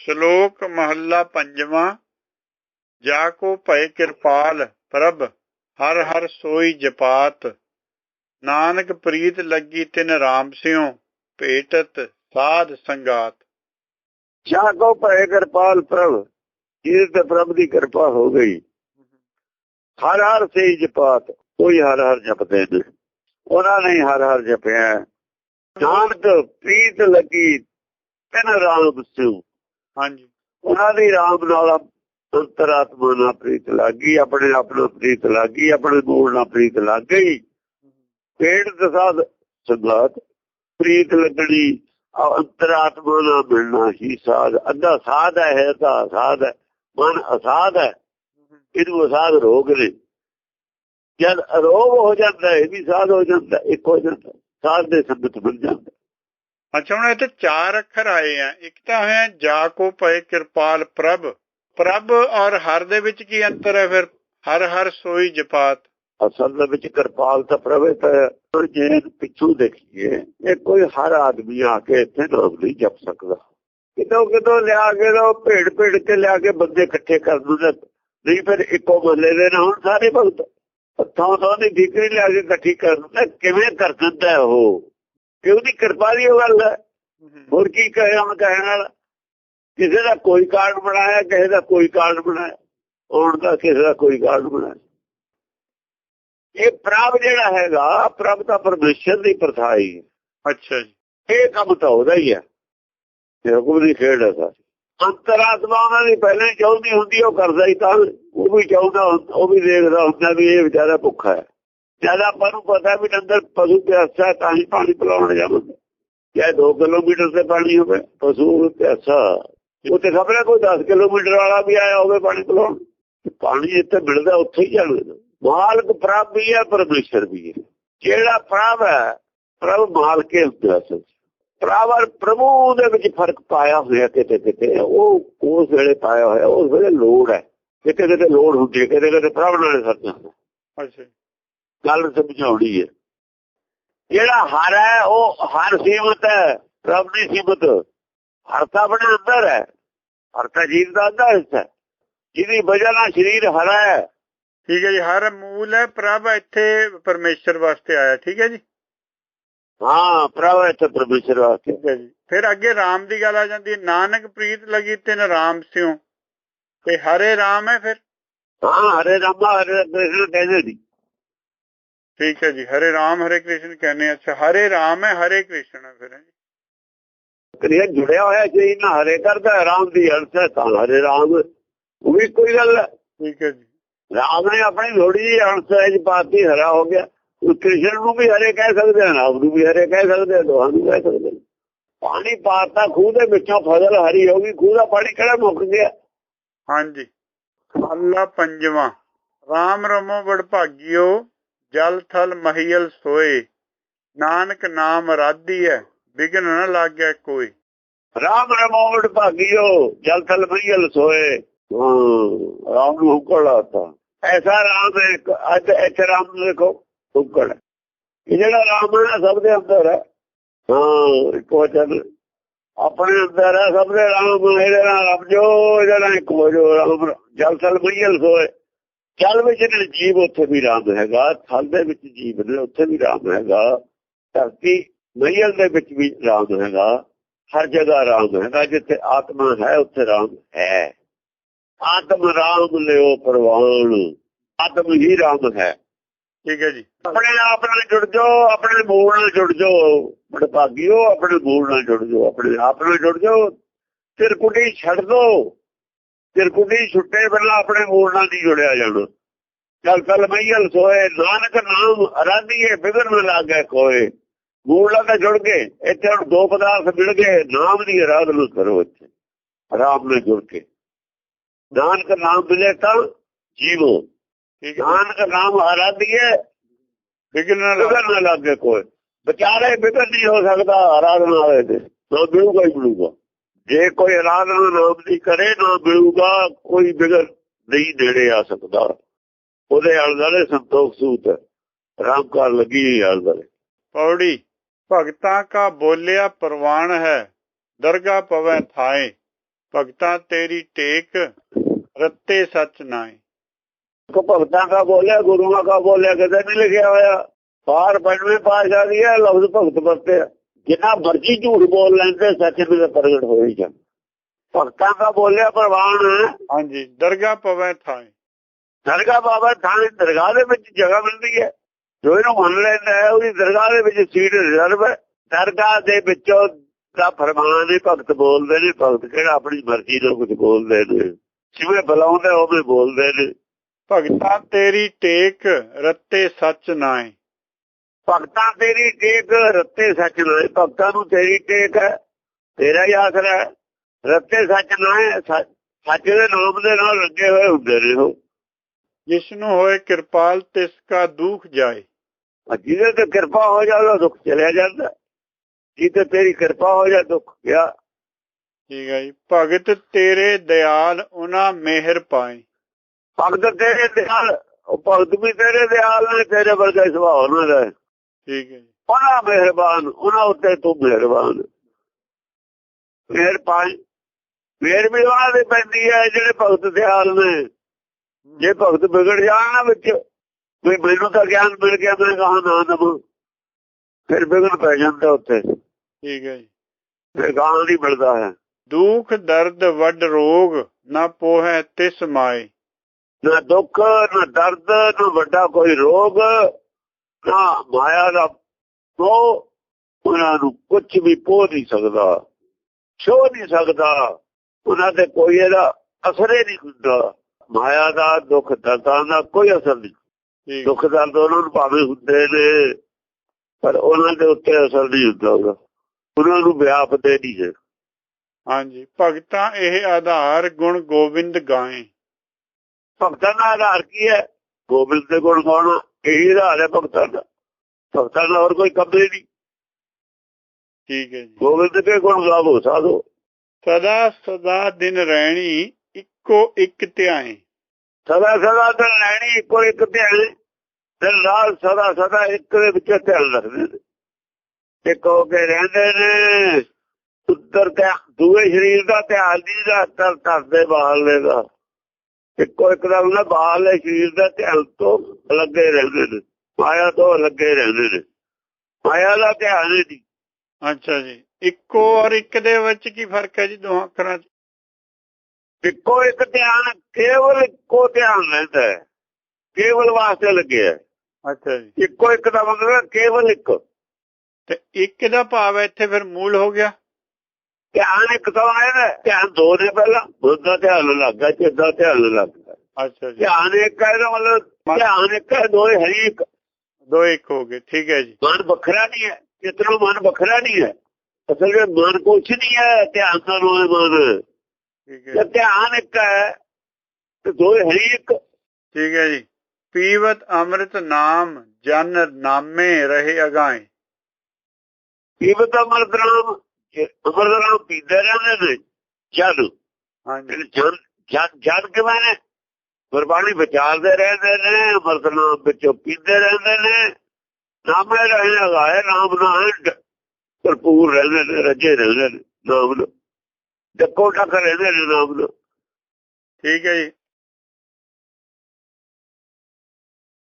ਸ਼ਲੋਕ ਮਹੱਲਾ ਪੰਜਵਾਂ, ਜਾ ਕੋ ਭਏ ਕਿਰਪਾਲ ਪ੍ਰਭ, ਹਰ ਹਰ ਸੋਈ ਜਪਾਤ। ਨਾਨਕ ਪ੍ਰੀਤ ਲੱਗੀ ਤਿਨ ਰਾਮ ਸਿਉ, ਭੇਟਤ ਸਾਧ ਸੰਗਾਤ। ਜਾ ਕੋ ਭਏ ਕਿਰਪਾਲ ਪ੍ਰਭ ਜਿਸ ਤੇ ਪ੍ਰਭ ਦੀ ਕਿਰਪਾ ਹੋ ਗਈ। ਹਰ ਹਰ ਸੇ ਜਪਾਤ, ਕੋਈ ਹਰ ਹਰ ਜਪਦੇ ਨੇ ਉਹਨਾਂ ਨੇ ਹਰ ਹਰ ਜਪਿਆ। ਨਾਨਕ ਪ੍ਰੀਤ ਲੱਗੀ ਤਿਨ ਰਾਮ ਸਿਉ ਹਾਂਜੀ। ਉਹਨਾਂ ਦੀ ਰਾਮ ਨਾਲ ਅੰਤਰਾਤਮਾ ਨਾਲ ਪ੍ਰੀਤ ਲੱਗੀ ਆਪਣੇ ਆਪ ਨੂੰ ਪ੍ਰੀਤ ਲੱਗੀ ਆਪਣੇ ਮੂਲ ਨਾਲ ਪ੍ਰੀਤ ਲੱਗ ਗਈ। ਪੇੜ ਦਸਾਦ ਸੰਗਾਤ, ਪ੍ਰੀਤ ਲੱਗਣੀ ਅੰਤਰਾਤਮਾ ਨਾਲ ਮਿਲਣਾ ਹੀ ਸਾਧ। ਅੱਧਾ ਸਾਧ ਹੈ ਤਾਂ ਸਾਧ ਹੈ। ਮਨ ਅਸਾਧ ਹੈ। ਇਹਨੂੰ ਅਸਾਧ ਰੋਗ ਨੇ। ਜਦ ਅਰੋਗ ਹੋ ਜਾਂਦਾ, ਇਹ ਵੀ ਸਾਧ ਹੋ ਜਾਂਦਾ, ਇੱਕ ਹੋ ਜਾਂਦਾ, ਸਾਧ ਦੇ ਸੰਗਤ ਬਣ ਜਾਂਦਾ। ਅੱਛਾ, ਹੁਣ ਇੱਥੇ ਚਾਰ ਅੱਖਰ ਆਏ ਆ। ਇੱਕ ਤਾਂ ਹੈ, ਜਾ ਕੋ ਭਏ ਕਿਰਪਾਲ ਪ੍ਰਭ। ਪ੍ਰਭ ਔਰ ਹਰ ਦੇ ਵਿੱਚ ਕੀ ਅੰਤਰ ਹੈ ਫਿਰ? ਹਰ ਹਰ ਸੋਈ ਜਪਾਤ। ਅਸਲ ਦੇ ਵਿੱਚ ਕਿਰਪਾਲ ਤਾਂ ਪ੍ਰਵੇ ਤਾਂ ਜੇ ਪਿੱਛੂ ਦੇਖੀਏ, ਇਹ ਕੋਈ ਹਰ ਆਦਮੀ ਆ ਕੇ ਇੱਥੇ ਨਾਮ ਨਹੀਂ ਜਪ ਸਕਦਾ। ਕਿਤੋਂ ਕਿਤੋਂ ਲਿਆ ਕੇ ਲੋ ਭੇੜ ਭੇੜ ਕੇ ਲਿਆ ਕੇ ਬੰਦੇ ਇਕੱਠੇ ਕਰ ਦਿੰਦੇ ਨਹੀਂ ਫਿਰ ਇੱਕੋ ਮਹੱਲੇ ਦੇ ਨਾ ਹੁਣ ਸਾਰੇ ਭਗਤ। ਥਾਂ ਥਾਂ ਦੀ ਠੀਕਰੀ ਲਿਆ ਕੇ ਇਕੱਠੀ ਕਰ ਦਿੰਦਾ, ਕਿਵੇਂ ਕਰ ਦਿੰਦਾ ਉਹ? ਕਿ ਉਹਦੀ ਕਿਰਪਾ ਦੀ ਗੱਲ ਹੈ। ਹੋਰ ਕੀ ਕਹੇ ਹਮ ਕਹਿਣ ਨਾਲ ਕਿਸੇ ਦਾ ਕੋਈ ਕਾਰਨ ਬਣਾਇਆ ਕਿਸੇ ਦਾ ਕੋਈ ਕਾਰਨ ਬਣਾਇਆ। ਆਉਣ ਦਾ ਕਿਸੇ ਦਾ ਕੋਈ ਕਾਰਨ ਬਣਾਇਆ। ਇਹ ਪ੍ਰਭ ਜਿਹੜਾ ਹੈਗਾ ਪ੍ਰਭ ਤਾਂ ਪਰਮੇਸ਼ਰ ਦੀ ਪ੍ਰਥਾਈ ਹੈ। ਅੱਛਾ ਜੀ। ਇਹ ਕੰਮ ਤਾਂ ਉਹਦਾ ਹੀ ਹੈ। ਇਹ ਹੁਕਮ ਦੀ ਖੇਡ ਹੈ ਸਾਰੀ। ਅੰਤਰਾਤਮਾ ਉਹਨਾਂ ਦੀ ਪਹਿਲਾਂ ਚਾਹੁੰਦੀ ਹੁੰਦੀ ਉਹ ਕਰਦਾ ਹੀ ਤਾਂ ਉਹ ਵੀ ਚਾਹੁੰਦਾ ਉਹ ਵੀ ਦੇਖਦਾ ਹੁੰਦਾ ਵੀ ਇਹ ਵਿਚਾਰਾ ਭੁੱਖਾ ਹੈ। ਜਦ ਆਪਾਂ ਨੂੰ ਪਤਾ ਵੀ ਅੰਦਰ ਪਸ਼ੂ ਪਿਆਸਾ ਤਾਂ ਹੀ ਪਾਣੀ ਪਿਲਾਉਣ ਜਾਵਾਂਗੇ। ਚਾਹੇ 2 ਕਿਲੋਮੀਟਰ ਤੇ ਪਾਣੀ ਹੋਵੇ, ਪਸ਼ੂ ਪਿਆਸਾ। ਉੱਥੇ ਖਬਰ ਕੋਈ 10 ਕਿਲੋਮੀਟਰ ਵਾਲਾ ਵੀ ਆਇਆ ਹੋਵੇ ਪਾਣੀ ਪਿਲਾਉਣ? ਪਾਣੀ ਇੱਥੇ ਮਿਲਦਾ, ਉੱਥੇ ਹੀ ਜਾਣਾ ਮਾਲਕ ਪ੍ਰਭ ਵੀ ਹੈ, ਪਰਮੇਸ਼ਰ ਵੀ ਹੈ। ਜਿਹੜਾ ਪ੍ਰਭ ਹੈ, ਪ੍ਰਭ ਮਾਲਕ ਹੈ ਹੁੰਦਾ ਪ੍ਰਭ ਔਰ ਪ੍ਰਭੂ ਦੇ ਵਿੱਚ ਫ਼ਰਕ ਪਾਇਆ ਹੋਇਆ ਕਿਤੇ ਕਿਤੇ ਉਹ ਉਸ ਵੇਲੇ ਪਾਇਆ ਹੋਇਆ, ਉਸ ਵੇਲੇ ਲੋੜ ਹੈ। ਕਿਤੇ ਕਿਤੇ ਲੋੜ ਹੁੰਦੀ ਹੈ, ਕਿਤੇ ਕਿਤੇ ਪ੍ਰਭ ਨਾਲ ਸਰਦਾ ਅੱਛਾ ਗੱਲ ਸਮਝਾਉਣੀ ਹੈ। ਜਿਹੜਾ ਹਰ ਹੈ ਉਹ ਹਰ ਸੀਮਤ ਹੈ ਪ੍ਰਭ ਦੀ ਸੀਮਤ। ਹਰ ਤਾਂ ਆਪਣੇ ਅੰਦਰ ਹੈ ਹਰ ਤਾਂ ਜੀਵ ਦਾ ਅੰਦਰ ਹਿੱਸਾ ਜਿਹਦੀ ਵਜ੍ਹਾ ਨਾਲ ਸਰੀਰ ਹਰਾ ਹੈ। ਠੀਕ ਹੈ ਜੀ ਹਰ ਮੂਲ ਹੈ ਪ੍ਰਭ ਇੱਥੇ ਪਰਮੇਸ਼ਰ ਵਾਸਤੇ ਆਇਆ ਠੀਕ ਹੈ ਜੀ? ਹਾਂ ਪ੍ਰਭ ਇੱਥੇ ਪਰਮੇਸ਼ਰ ਵਾਸਤੇ। ਠੀਕ ਹੈ ਜੀ। ਫਿਰ ਅੱਗੇ ਰਾਮ ਦੀ ਗੱਲ ਆ ਜਾਂਦੀ ਹੈ ਨਾਨਕ ਪ੍ਰੀਤ ਲਗੀ ਤਿਨ ਰਾਮ ਸਿਉ। ਤੇ ਹਰੇ ਰਾਮ ਹੈ ਫਿਰ? ਹਾਂ ਹਰੇ ਰਾਮਾ ਹਰੇ ਕ੍ਰਿਸ਼ਨ ਕਹਿੰਦੇ ਸੀ ਠੀਕ ਹੈ ਜੀ ਹਰੇ ਰਾਮ ਹਰੇ ਕ੍ਰਿਸ਼ਨ ਕਹਿੰਦੇ ਅੱਛਾ ਹਰੇ ਰਾਮ ਹੈ ਹਰੇ ਕ੍ਰਿਸ਼ਨ ਹੈ ਫਿਰ ਜੀ। ਕ੍ਰਿਆ ਜੁੜਿਆ ਹੋਇਆ ਜੀ ਨਾ ਹਰੇ ਕਰਦਾ ਰਾਮ ਦੀ ਅਰਥ ਹੈ ਤਾਂ ਹਰੇ ਰਾਮ। ਉਹ ਵੀ ਕੋਈ ਗੱਲ ਠੀਕ ਹੈ ਜੀ। ਰਾਮ ਨੇ ਆਪਣੀ ਲੋੜੀ ਦੀ ਅਰਥ ਹੈ ਜੀ ਪਾਤੀ ਹਰਾ ਹੋ ਗਿਆ। ਉਹ ਕ੍ਰਿਸ਼ਨ ਨੂੰ ਵੀ ਹਰੇ ਕਹਿ ਸਕਦੇ ਹਨ ਰਾਮ ਨੂੰ ਵੀ ਹਰੇ ਕਹਿ ਸਕਦੇ ਹਨ ਦੋਹਾਂ ਨੂੰ ਕਹਿ ਸਕਦੇ ਪਾਣੀ ਪਾਤਾ ਖੂਹ ਦੇ ਵਿੱਚੋਂ ਫਸਲ ਹਰੀ ਹੋ ਗਈ ਖੂਹ ਦਾ ਪਾਣੀ ਕਿਹੜਾ ਮੁੱਕ ਗਿਆ? ਹਾਂਜੀ। ਅੱਲਾ ਪੰਜਵਾਂ। ਰਾਮ ਰਮੋ ਬੜ ਭਾਗਿਓ ਜਲ ਥਲ ਮਹੀਲ ਸੋਏ, ਨਾਨਕ ਨਾਮ ਰਾਧੀ ਹੈ ਵਿਗਨ ਨਾ ਲੱਗਿਆ ਕੋਈ। ਰਾਮ ਰਮੋੜ ਭਾਗਿਓ, ਜਲ ਥਲ ਮਹੀਲ ਸੋਏ। ਰਾਮ ਨੂੰ ਹੁਕੜ ਆਤਾ ਐਸਾ ਰਾਮ ਅੱਜ ਇੱਥੇ ਰਾਮ ਨੂੰ ਦੇਖੋ, ਹੁਕੜ ਇਹ ਜਿਹੜਾ ਰਾਮ ਹੈ ਸਭ ਦੇ ਅੰਦਰ ਹੈ। ਹਾਂ, ਇੱਕੋ ਚੱਲ ਆਪਣੇ ਅੰਦਰ ਹੈ, ਸਭ ਦੇ ਰਾਮ। ਇਹਦੇ ਨਾਲ ਰੱਬ ਜੋ ਇਹਦੇ ਇੱਕ ਹੋ ਜੋ ਰਾਮ। ਜਲ ਥਲ ਮਹੀਲ ਸੋਏ। ਜਲ ਵਿੱਚ ਜਿਹੜਾ ਜੀਵ ਉੱਥੇ ਵੀ ਰਾਮ ਹੈਗਾ ਥਲ ਦੇ ਵਿੱਚ ਜੀਵ ਨੇ ਉੱਥੇ ਵੀ ਰਾਮ ਹੈਗਾ ਧਰਤੀ ਮਹੀਲ ਦੇ ਵਿੱਚ ਵੀ ਰਾਮ ਹੈਗਾ ਹਰ ਜਗ੍ਹਾ ਰਾਮ ਹੈਗਾ ਜਿੱਥੇ ਆਤਮਾ ਹੈ ਉੱਥੇ ਰਾਮ ਹੈ। ਆਤਮ ਰਾਮ ਲਿਓ ਪ੍ਰਵਾਨ ਆਤਮ ਹੀ ਰਾਮ ਹੈ। ਠੀਕ ਹੈ ਜੀ। ਆਪਣੇ ਆਪ ਨਾਲ ਜੁੜ ਜਾਓ ਆਪਣੇ ਮੂਲ ਨਾਲ ਜੁੜ ਜਾਓ ਬੜ ਭਾਗਿਓ ਆਪਣੇ ਮੂਲ ਨਾਲ ਜੁੜ ਜਾਓ ਆਪਣੇ ਆਪ ਨਾਲ ਜੁੜ ਜਾਓ ਤਿਰਕੁਟੀ ਛੱਡ ਦੋ। ਤਿਰਕੁਟੀ ਛੁੱਟੇ ਪਹਿਲਾਂ ਆਪਣੇ ਮੂਲ ਨਾਲ ਨਹੀਂ ਜੁੜਿਆ ਜਾਣਾ ਚੱਲ ਕੱਲ ਮਈਲ ਸੋਏ ਨਾਨਕ ਨਾਮ ਅਰਾਧੀਏ ਬਿਗੜ ਨਾ ਲੱਗੇ ਕੋਏ। ਮੂਲ ਨਾਲ ਜੁੜ ਗਏ ਇੱਥੇ ਹੁਣ ਦੋ ਪਦਾਰਥ ਮਿਲ ਗਏ ਨਾਮ ਦੀ ਅਰਾਧਨਾ ਕਰੋ ਇੱਥੇ। ਆਰਾਮ ਨਾਲ ਜੁੜ ਕੇ। ਨਾਨਕ ਨਾਮ ਮਿਲੇ ਤਾਂ ਜੀਵੋ। ਨਾਨਕ ਨਾਮ ਨਾ ਬਿਗੜ ਨਾ ਲੱਗੇ ਕੋਈ ਵਿਚਾਰੇ ਬਿਗੜ ਨਹੀਂ ਹੋ ਸਕਦਾ ਆਰਾਧਨਾ ਵਾਲੇ ਦੇ। ਨਾ ਮਿਲੂਗਾ ਹੀ ਮਿਲੂਗਾ। ਜੇ ਕੋਈ ਆਰਾਧਨਾ ਨਾਮ ਦੀ ਕਰੇ ਨਾ ਮਿਲੂਗਾ ਕੋਈ ਬਿਗੜ ਨਹੀਂ ਨੇੜੇ ਆ ਸਕਦਾ। ਉਹਦੇ ਆਲੇ ਸੰਤੋਖ ਸੂਤ ਰਾਮ ਕਾਰ ਲੱਗੀ ਆਲੇ ਪੌੜੀ ਭਗਤਾਂ ਕਾ ਬੋਲਿਆ ਪ੍ਰਵਾਨ ਹੈ ਦਰਗਾ ਪਵੈ ਥਾਏ। ਭਗਤਾ ਤੇਰੀ ਟੇਕ ਰੱਤੇ ਸੱਚ ਨਾਏ ਕੋ ਭਗਤਾਂ ਦਾ ਬੋਲਿਆ ਗੁਰੂਆਂ ਦਾ ਬੋਲਿਆ ਕਿਤੇ ਨਹੀਂ ਲਿਖਿਆ ਹੋਇਆ। ਬਾਹਰ ਪੰਜਵੇਂ ਪਾਸ਼ਾ ਦੀ ਹੈ ਲਫ਼ਜ਼ ਭਗਤ ਵਰਤੇ ਆ। ਜਿੰਨਾ ਮਰਜ਼ੀ ਝੂਠ ਬੋਲ ਲੈਂਦੇ ਸੱਚ ਵੀ ਪ੍ਰਗਟ ਹੋ ਹੀ ਜਾਂਦਾ ਭਗਤਾਂ ਦਾ ਬੋਲਿਆ ਪ੍ਰਵਾਨ ਹਾਂਜੀ ਦਰਗਾਹ ਪਵੈ ਥਾਏ ਦਰਗਾਹ ਬਾਬਾ ਥਾਂ ਦਰਗਾਹ ਦੇ ਵਿੱਚ ਜਗ੍ਹਾ ਮਿਲਦੀ ਹੈ। ਜੋ ਇਹਨੂੰ ਮੰਨ ਲੈਂਦਾ ਹੈ ਉਹਦੀ ਦਰਗਾਹ ਦੇ ਵਿੱਚ ਸੀਟ ਰਿਜ਼ਰਵ ਹੈ। ਦਰਗਾਹ ਦੇ ਵਿੱਚੋਂ ਦਾ ਫਰਮਾਨ ਨੇ ਭਗਤ ਬੋਲਦੇ ਨੇ ਭਗਤ ਕਿਹੜਾ ਆਪਣੀ ਮਰਜ਼ੀ ਨਾਲ ਕੁਝ ਬੋਲਦੇ ਨੇ। ਜਿਵੇਂ ਬੁਲਾਉਂਦੇ ਉਵੇਂ ਬੋਲਦੇ ਨੇ। ਭਗਤਾ ਤੇਰੀ ਟੇਕ ਰੱਤੇ ਸੱਚ ਨਾਏ ਭਗਤਾਂ ਤੇਰੀ ਟੇਕ ਰੱਤੇ ਸੱਚ ਨਾਲ ਭਗਤਾਂ ਨੂੰ ਤੇਰੀ ਟੇਕ ਹੈ ਤੇਰਾ ਹੀ ਆਸਰਾ ਹੈ। ਰੱਤੇ ਸੱਚ ਨਾਲ ਹੈ, ਸੱਚ ਦੇ ਨਾਮ ਦੇ ਨਾਲ ਲੱਗੇ ਹੋਏ ਹੁੰਦੇ ਉਹ ਜਿਸ ਨੂੰ ਹੋਏ ਕਿਰਪਾਲ ਤਿਸ ਕਾ ਦੁਖ ਜਾਏ। ਜਿਹਦੇ ਤੇ ਕਿਰਪਾ ਹੋ ਜਾਵੇ ਦੁੱਖ ਚਲਿਆ ਜਾਂਦਾ। ਜਿਹਦੇ ਤੇਰੀ ਕਿਰਪਾ ਹੋ ਜਾ ਦੁੱਖ ਗਿਆ। ਠੀਕ ਹੈ ਜੀ। ਭਗਤ ਤੇਰੇ ਦਿਆਲ ਉਹਨਾਂ ਮਿਹਰ ਪਾਏ। ਭਗਤ ਤੇਰੇ ਦਿਆਲ ਉਹ ਭਗਤ ਵੀ ਤੇਰੇ ਦਿਆਲ ਨੇ ਤੇਰੇ ਵਰਗਾ ਸੁਭਾਅ ਉਹਨਾਂ ਦਾ। ਠੀਕ ਹੈ ਉਹਨਾਂ ਮਿਹਰਬਾਨ ਉਹਨਾਂ ਉੱਤੇ ਤੂੰ ਮਿਹਰਬਾਨ। ਮਿਹਰ ਪਾਈ ਮਿਹਰ ਵੀ ਉਹਨਾਂ ਦੇ ਪੈਂਦੀ ਹੈ ਜਿਹੜੇ ਭਗਤ ਦਿਆਲ ਨੇ। ਜੇ ਭਗਤ ਵਿਗੜ ਜਾਣ ਵਿੱਚ ਵੀ ਮੈਨੂੰ ਤਾਂ ਗਿਆਨ ਮਿਲ ਗਿਆ ਮੈਂ ਕਹਾਂ ਨਾ ਦਮ ਫਿਰ ਵਿਗੜ ਪੈ ਜਾਂਦਾ ਉੱਤੇ। ਠੀਕ ਹੈ ਜੀ। ਫਿਰ ਗਾਂ ਨਹੀਂ ਮਿਲਦਾ ਹੈ। ਦੁਖ ਦਰਦ ਵੱਡ ਰੋਗ ਨਾ ਪੋਹੈ ਤਿਸ ਮਾਏ। ਨਾ ਦੁੱਖ ਨਾ ਦਰਦ ਨਾ ਵੱਡਾ ਕੋਈ ਰੋਗ। ਨਾ ਮਾਇਆ ਦਾ ਉਹ ਉਹਨਾਂ ਨੂੰ ਕੁਝ ਵੀ ਪੋ ਨਹੀਂ ਸਕਦਾ ਛੋ ਨਹੀਂ ਸਕਦਾ। ਉਹਨਾਂ ਤੇ ਕੋਈ ਇਹਦਾ ਅਸਰ ਹੀ ਨਹੀਂ ਹੁੰਦਾ। ਮਾਇਆ ਦਾ ਦੁੱਖ ਦਰਦਾਂ ਦਾ ਕੋਈ ਅਸਰ ਨਹੀਂ। ਦੁੱਖ ਦਰਦ ਉਹਨਾਂ ਨੂੰ ਭਾਵੇਂ ਹੁੰਦੇ ਨੇ ਪਰ ਉਹਨਾਂ ਦੇ ਉੱਤੇ ਅਸਰ ਨਹੀਂ ਹੁੰਦਾ ਉਹਦਾ। ਉਹਨਾਂ ਨੂੰ ਵਿਆਪਦੇ ਨਹੀਂ ਹੈ। ਹਾਂਜੀ ਭਗਤਾਂ ਇਹ ਆਧਾਰ ਗੁਣ ਗੋਬਿੰਦ ਗਾਏ। ਭਗਤਾਂ ਦਾ ਆਧਾਰ ਕੀ ਹੈ? ਗੋਬਿੰਦ ਦੇ ਗੁਣ ਗਾਉਣਾ। ਇਹੀ ਆਧਾਰ ਹੈ ਭਗਤਾਂ ਦਾ। ਭਗਤਾਂ ਦਾ ਹੋਰ ਕੋਈ ਕੰਮ ਹੀ ਨਹੀਂ। ਠੀਕ ਹੈ ਜੀ। ਗੋਬਿੰਦ ਦੇ ਗੁਣ ਗਾਵੋ ਸਾਧੋ? ਸਦਾ ਸਦਾ ਦਿਨ ਰਹਿਣੀ ਇੱਕੋ ਇੱਕ ਧਿਆਏ। ਸਦਾ ਸਦਾ ਦਿਨ ਲੈਣੀ ਇੱਕੋ ਇੱਕ ਧਿਆਨ ਦਿਨ ਰਾਤ ਸਦਾ ਸਦਾ ਇੱਕ ਦੇ ਵਿੱਚ ਧਿਆਨ ਰੱਖਦੇ ਨੇ। ਇੱਕ ਹੋ ਕੇ ਰਹਿੰਦੇ ਨੇ ਉੱਤਰ ਤੇ ਦੂਏ ਸਰੀਰ ਦਾ ਧਿਆਨ ਨਹੀਂ ਰੱਖਦਾ ਕਰਦੇ ਬਾਹਰਲੇ ਦਾ। ਇੱਕੋ ਇੱਕ ਦਾ ਉਹਨਾਂ ਬਾਹਰਲੇ ਸਰੀਰ ਦਾ ਧਿਆਨ ਤੋਂ ਲੱਗੇ ਰਹਿੰਦੇ ਨੇ ਮਾਇਆ ਤੋਂ ਲੱਗੇ ਰਹਿੰਦੇ ਨੇ। ਮਾਇਆ ਦਾ ਧਿਆਨ ਨਹੀਂ। ਅੱਛਾ ਜੀ। ਇੱਕੋ ਔਰ ਇੱਕ ਦੇ ਵਿੱਚ ਕੀ ਫ਼ਰਕ ਹੈ ਜੀ ਦੋਹਾਂ ਅੱਖਰਾਂ 'ਚ? ਇੱਕੋ ਇੱਕ ਧਿਆਨ ਕੇਵਲ ਇੱਕੋ ਧਿਆਨ ਰਹਿੰਦਾ ਹੈ ਕੇਵਲ ਵਾਸਤੇ ਲੱਗਿਆ ਹੈ। ਅੱਛਾ ਜੀ। ਇੱਕੋ ਇੱਕ ਦਾ ਮਤਲਬ ਕੇਵਲ ਇੱਕ। ਤੇ ਇੱਕ ਦਾ ਭਾਵ ਇੱਥੇ ਫਿਰ ਮੂਲ ਹੋ ਗਿਆ? ਧਿਆਨ ਇੱਕ ਤੋਂ ਆਇਆ ਧਿਆਨ ਦੋ ਨੇ ਪਹਿਲਾਂ ਬੁੱਧ ਦਾ ਧਿਆਨ ਲੱਗਾ ਚਿੱਤ ਦਾ ਧਿਆਨ ਲੱਗਾ ਅੱਛਾ ਜੀ। ਧਿਆਨ ਇੱਕ ਹੈ ਇਹਦਾ ਮਤਲਬ ਧਿਆਨ ਇੱਕ ਹੈ ਦੋਏ ਹਰੀ ਇੱਕ। ਦੋ ਇੱਕ ਹੋ ਗਏ ਠੀਕ ਹੈ ਜੀ। ਮਨ ਵੱਖਰਾ ਨਹੀਂ ਹੈ ਜਿਤਨਾ ਮਨ ਵੱਖਰਾ ਨਹੀਂ ਹੈ। ਅਸਲ ਵਿੱਚ ਮਨ ਕੁਛ ਨਹੀਂ ਹੈ ਧਿਆਨ ਤੋਂ ਦੋਏ ਮਨ। ਠੀਕ ਹੈ ਧਿਆਨ ਇੱਕ ਹੈ ਤੇ ਦੋਏ ਹਰੀ ਇੱਕ। ਠੀਕ ਹੈ ਜੀ। ਪੀਵਤ ਅੰਮ੍ਰਿਤ ਨਾਮ ਜਨ ਨਾਮੇ ਰਹੇ ਅਗਾਏ ਜੀਵਤ ਅਮਰਤ ਨਾਮ ਅਮਰਤ ਨਾਮ ਪੀਂਦੇ ਰਹਿੰਦੇ ਨੇ ਜਦ। ਹਾਂਜੀ। ਜਨ ਜਨ ਕਿਵੇਂ ਨੇ? ਗੁਰਬਾਣੀ ਵਿਚਾਰਦੇ ਰਹਿੰਦੇ ਨੇ ਨਾਮ ਵਿੱਚੋਂ ਪੀਂਦੇ ਰਹਿੰਦੇ ਨੇ। ਨਾਮੇ ਰਹੇ ਲਗਾਏ ਨਾਮ ਨਾਲ ਭਰਪੂਰ ਰਹਿੰਦੇ ਨੇ ਰੱਜੇ ਰਹਿੰਦੇ ਨੇ ਨਾਮ ਨਾਲ ਡੱਕੋ ਟੱਕ ਰਹਿੰਦੇ ਨੇ ਨਾਮ ਨਾਲ ਠੀਕ ਹੈ ਜੀ।